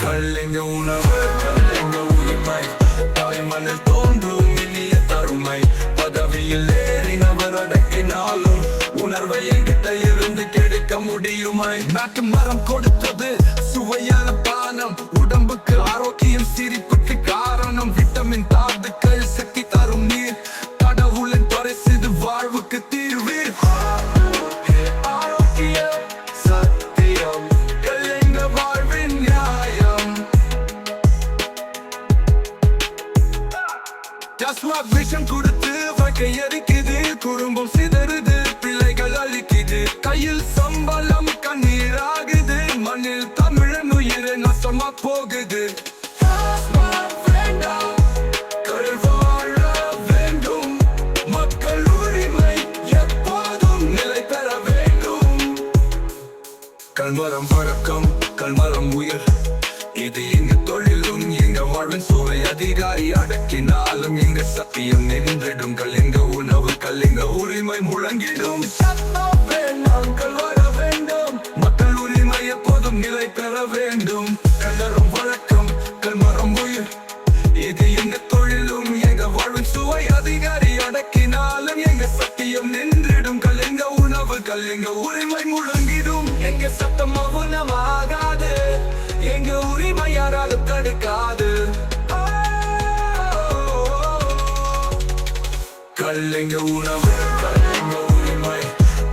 கல்லிங்க உணவு கல்லிங்க உரிமை தாய்மணில் தோன்றும் இனிய தருமை பதவியில் ஏறினவர் அடக்கினாலும் உணர்வை என்கிட்ட இருந்து கெடுக்க முடியுமை நாட்டு மரம் கொடுத்தது சுவையான பானம் உடம்புக்கு ஆரோக்கியம் டாஸ்மாக் விஷம் கொடுத்து வாழ்க்கை எரிக்குது. குடும்பம் சிதறுது பிள்ளைகள் அழிக்குது. கையில் சம்பளம் கண்ணீர் ஆகுது மண்ணில் தமிழன் உயிரை நஷ்டமா போகுது. டாஸ்மாக் வேண்டாம் கரு வாழ வேண்டும். மக்கள் உரிமை எப்போதும் நிலை பெற வேண்டும். கல்மரம் வழக்கம் கல்மரம் உயிர். இது எங்க தொழிலும் எங்க வாழ்வின் சுவை அதிகாரி அடக்கினாலும் எங்க சத்தியம் நின்றிடுங்கள் எங்க உணவுகள் எங்க உரிமை முழங்கிடும். சத்தம் நின்றிடுங்கள் எங்க உணவுகள் எங்க உரிமை முழங்கிடும். எங்க சத்தம் மௌனமாகாது எங்க உரிமை யாராலும் தடுக்காது. கல் எங்க உணவு கல் எங்க உரிமை.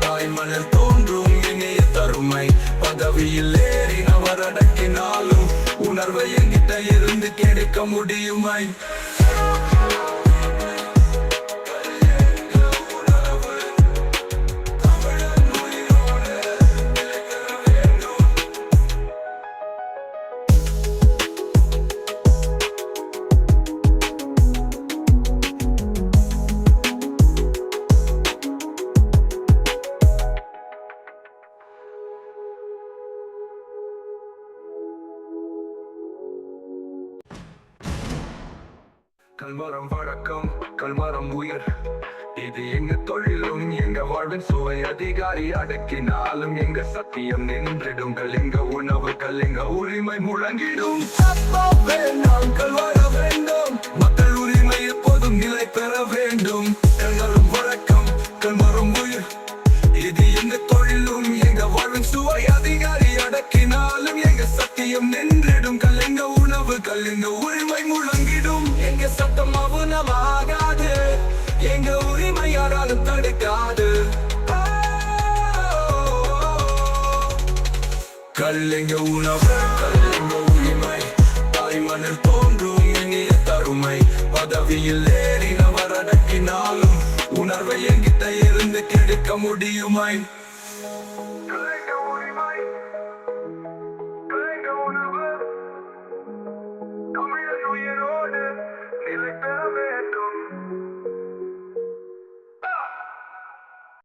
தாய்மலர் தோன்றும் இனிய தருமை. பதவியில் ஏறினவர் அடக்கினாலும் உணர்வை எங்கிட்ட இருந்து கெடுக்க முடியுமை. கல்மரம் வழக்கம் கல்மரம் உயிர். இது எங்க தொழிலும் எங்க வாழ்வின் சுவை அதிகாரி அடக்கினாலும் எங்க சத்தியம் நின்றிடுங்கள் எங்க உணவுகள் எங்க உரிமை முழங்கிடும். நாங்கள் வர வேண்டும். மக்கள் உரிமை எப்போதும் நிலை பெற வேண்டும். கல்மரம் வழக்கம் கல்மரம் உயிர். இது எங்க தொழிலும் எங்க வாழ்வின் சுவை அதிகாரி அடக்கினாலும் எங்க சத்தியம் நின்றிடுங்கள் எங்க உணவுகள் இந்த உரிமை முழங்கிடும். எங்க சட்டம் அவனமாகாது. எங்க உரிமை யாராலும் தடுக்காது. கல்லிங்க உணவு கல்லிங்க உரிமை. தாய்மணல் தோன்றும் இனிய தருமை. பதவியில் ஏறினவர் அடக்கினாலும் உணர்வை எங்கிட்ட இருந்து கெடுக்க முடியுமாய்? கல்லிங்க